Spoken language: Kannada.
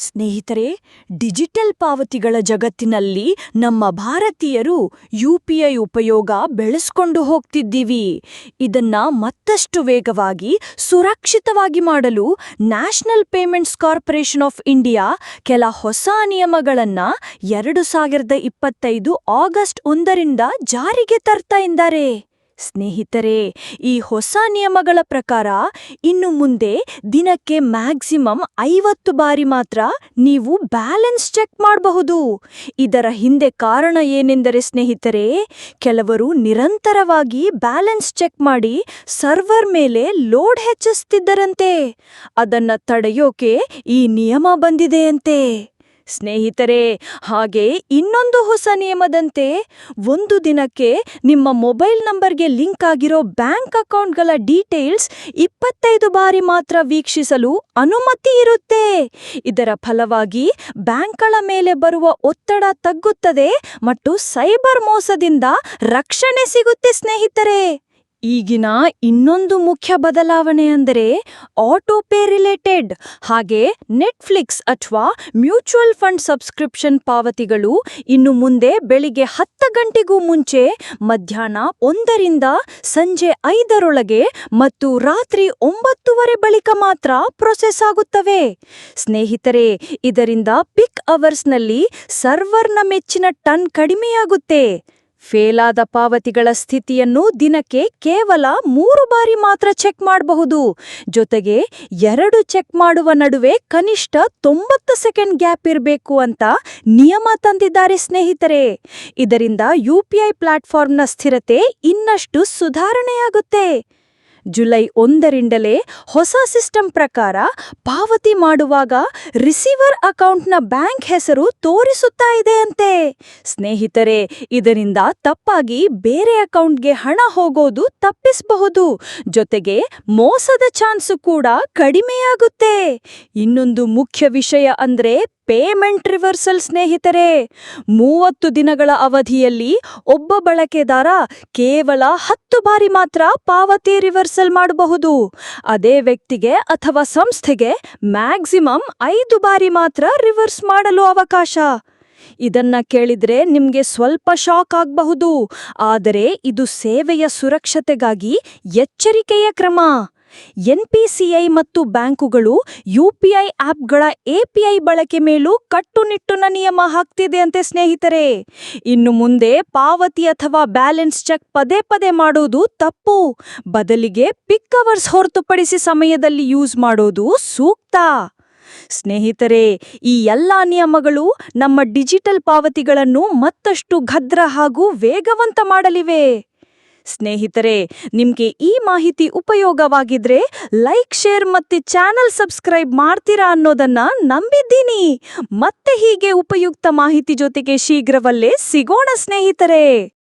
ಸ್ನೇಹಿತರೆ, ಡಿಜಿಟಲ್ ಪಾವತಿಗಳ ಜಗತ್ತಿನಲ್ಲಿ ನಮ್ಮ ಭಾರತೀಯರು ಯುಪಿಐ ಉಪಯೋಗ ಬೆಳೆಸ್ಕೊಂಡು ಹೋಗ್ತಿದ್ದೀವಿ. ಇದನ್ನ ಮತ್ತಷ್ಟು ವೇಗವಾಗಿ, ಸುರಕ್ಷಿತವಾಗಿ ಮಾಡಲು national payments corporation of India ಕೆಲ ಹೊಸ ನಿಯಮಗಳನ್ನ ಎರಡು ಸಾವಿರದ ಇಪ್ಪತ್ತೈದು ಆಗಸ್ಟ್ ಒಂದರಿಂದ ಜಾರಿಗೆ ತರ್ತಾ ಇದ್ದಾರೆ. ಸ್ನೇಹಿತರೆ, ಈ ಹೊಸ ನಿಯಮಗಳ ಪ್ರಕಾರ ಇನ್ನು ಮುಂದೆ ದಿನಕ್ಕೆ ಮ್ಯಾಕ್ಸಿಮಮ್ ಐವತ್ತು ಬಾರಿ ಮಾತ್ರ ನೀವು ಬ್ಯಾಲೆನ್ಸ್ ಚೆಕ್ ಮಾಡಬಹುದು. ಇದರ ಹಿಂದೆ ಕಾರಣ ಏನೆಂದರೆ ಸ್ನೇಹಿತರೆ, ಕೆಲವರು ನಿರಂತರವಾಗಿ ಬ್ಯಾಲೆನ್ಸ್ ಚೆಕ್ ಮಾಡಿ ಸರ್ವರ್ ಮೇಲೆ ಲೋಡ್ ಹೆಚ್ಚಿಸ್ತಿದ್ದರಂತೆ. ಅದನ್ನ ತಡೆಯೋಕೆ ಈ ನಿಯಮ ಬಂದಿದೆಯಂತೆ. ಸ್ನೇಹಿತರೆ, ಹಾಗೆ ಇನ್ನೊಂದು ಹೊಸ ನಿಯಮದಂತೆ ಒಂದು ದಿನಕ್ಕೆ ನಿಮ್ಮ ಮೊಬೈಲ್ ನಂಬರ್ಗೆ ಲಿಂಕ್ ಆಗಿರೋ ಬ್ಯಾಂಕ್ ಅಕೌಂಟ್ಗಳ ಡೀಟೇಲ್ಸ್ ಇಪ್ಪತ್ತೈದು ಬಾರಿ ಮಾತ್ರ ವೀಕ್ಷಿಸಲು ಅನುಮತಿ ಇರುತ್ತೆ. ಇದರ ಫಲವಾಗಿ ಬ್ಯಾಂಕ್ಗಳ ಮೇಲೆ ಬರುವ ಒತ್ತಡ ತಗ್ಗುತ್ತದೆ ಮತ್ತು ಸೈಬರ್ ಮೋಸದಿಂದ ರಕ್ಷಣೆ ಸಿಗುತ್ತೆ ಸ್ನೇಹಿತರೆ. ಈಗಿನ ಇನ್ನೊಂದು ಮುಖ್ಯ ಬದಲಾವಣೆ ಅಂದರೆ ಆಟೋ ಪೇ ರಿಲೇಟೆಡ್ ಹಾಗೆ ನೆಟ್ಫ್ಲಿಕ್ಸ್ ಅಥವಾ ಮ್ಯೂಚುವಲ್ ಫಂಡ್ ಸಬ್ಸ್ಕ್ರಿಪ್ಷನ್ ಪಾವತಿಗಳು ಇನ್ನು ಮುಂದೆ ಬೆಳಿಗ್ಗೆ ಹತ್ತು ಗಂಟೆಗೂ ಮುಂಚೆ ಮಧ್ಯಾಹ್ನ ಒಂದರಿಂದ ಸಂಜೆ ಐದರೊಳಗೆ ಮತ್ತು ರಾತ್ರಿ ಒಂಬತ್ತುವರೆ ಬಳಿಕ ಮಾತ್ರ ಪ್ರೊಸೆಸ್ ಆಗುತ್ತವೆ. ಸ್ನೇಹಿತರೆ, ಇದರಿಂದ ಪಿಕ್ ಅವರ್ಸ್ನಲ್ಲಿ ಸರ್ವರ್ನ ಮೆಚ್ಚಿನ ಟನ್ ಕಡಿಮೆಯಾಗುತ್ತೆ. ಫೇಲಾದ ಪಾವತಿಗಳ ಸ್ಥಿತಿಯನ್ನು ದಿನಕ್ಕೆ ಕೇವಲ ಮೂರು ಬಾರಿ ಮಾತ್ರ ಚೆಕ್ ಮಾಡಬಹುದು. ಜೊತೆಗೆ ಎರಡು ಚೆಕ್ ಮಾಡುವ ನಡುವೆ ಕನಿಷ್ಠ ತೊಂಬತ್ತು ಸೆಕೆಂಡ್ ಗ್ಯಾಪ್ ಇರಬೇಕು ಅಂತ ನಿಯಮ ತಂದಿದ್ದಾರೆ ಸ್ನೇಹಿತರೆ. ಇದರಿಂದ ಯುಪಿಐ ಪ್ಲಾಟ್ಫಾರ್ಮ್ನ ಸ್ಥಿರತೆ ಇನ್ನಷ್ಟು ಸುಧಾರಣೆಯಾಗುತ್ತೆ. ಜುಲೈ ಒಂದರಿಂದಲೇ ಹೊಸ ಸಿಸ್ಟಮ್ ಪ್ರಕಾರ ಪಾವತಿ ಮಾಡುವಾಗ ರಿಸೀವರ್ ಅಕೌಂಟ್ನ ಬ್ಯಾಂಕ್ ಹೆಸರು ತೋರಿಸುತ್ತಾ ಇದೆಯಂತೆ. ಸ್ನೇಹಿತರೆ, ಇದರಿಂದ ತಪ್ಪಾಗಿ ಬೇರೆ ಅಕೌಂಟ್ಗೆ ಹಣ ಹೋಗೋದು ತಪ್ಪಿಸಬಹುದು. ಜೊತೆಗೆ ಮೋಸದ ಚಾನ್ಸು ಕೂಡ ಕಡಿಮೆಯಾಗುತ್ತೆ. ಇನ್ನೊಂದು ಮುಖ್ಯ ವಿಷಯ ಅಂದ್ರೆ ಪೇಮೆಂಟ್ ರಿವರ್ಸಲ್ ಸ್ನೇಹಿತರೆ, ಮೂವತ್ತು ದಿನಗಳ ಅವಧಿಯಲ್ಲಿ ಒಬ್ಬ ಬಳಕೆದಾರ ಕೇವಲ ಹತ್ತು ಬಾರಿ ಮಾತ್ರ ಪಾವತಿ ರಿವರ್ಸಲ್ ಮಾಡಬಹುದು. ಅದೇ ವ್ಯಕ್ತಿಗೆ ಅಥವಾ ಸಂಸ್ಥೆಗೆ ಮ್ಯಾಕ್ಸಿಮಮ್ ಐದು ಬಾರಿ ಮಾತ್ರ ರಿವರ್ಸ್ ಮಾಡಲು ಅವಕಾಶ. ಇದನ್ನ ಕೇಳಿದ್ರೆ ನಿಮ್ಗೆ ಸ್ವಲ್ಪ ಶಾಕ್ ಆಗಬಹುದು. ಆದರೆ ಇದು ಸೇವೆಯ ಸುರಕ್ಷತೆಗಾಗಿ ಎಚ್ಚರಿಕೆಯ ಕ್ರಮ. ಎನ್ಪಿಸಿಐ ಮತ್ತು ಬ್ಯಾಂಕುಗಳು ಯುಪಿಐ ಆಪ್ಗಳ ಎಪಿಐ ಬಳಕೆ ಮೇಲೂ ಕಟ್ಟುನಿಟ್ಟಿನ ನಿಯಮ ಹಾಕ್ತಿದೆ ಅಂತೆ ಸ್ನೇಹಿತರೆ. ಇನ್ನು ಮುಂದೆ ಪಾವತಿ ಅಥವಾ ಬ್ಯಾಲೆನ್ಸ್ ಚೆಕ್ ಪದೇ ಪದೇ ಮಾಡೋದು ತಪ್ಪು. ಬದಲಿಗೆ ಪಿಕ್ ಅವರ್ಸ್ ಹೊರತುಪಡಿಸಿ ಸಮಯದಲ್ಲಿ ಯೂಸ್ ಮಾಡೋದು ಸೂಕ್ತ. ಸ್ನೇಹಿತರೆ, ಈ ಎಲ್ಲಾ ನಿಯಮಗಳು ನಮ್ಮ ಡಿಜಿಟಲ್ ಪಾವತಿಗಳನ್ನು ಮತ್ತಷ್ಟು ಭದ್ರ ಹಾಗೂ ವೇಗವಂತ ಮಾಡಲಿವೆ. ಸ್ನೇಹಿತರೆ, ನಿಮ್ಗೆ ಈ ಮಾಹಿತಿ ಉಪಯೋಗವಾಗಿದ್ರೆ ಲೈಕ್, ಶೇರ್ ಮತ್ತೆ ಚಾನಲ್ ಸಬ್ಸ್ಕ್ರೈಬ್ ಮಾಡ್ತೀರಾ ಅನ್ನೋದನ್ನ ನಂಬಿದ್ದೀನಿ. ಮತ್ತೆ ಹೀಗೆ ಉಪಯುಕ್ತ ಮಾಹಿತಿ ಜೊತೆಗೆ ಶೀಘ್ರವಲ್ಲೇ ಸಿಗೋಣ ಸ್ನೇಹಿತರೆ.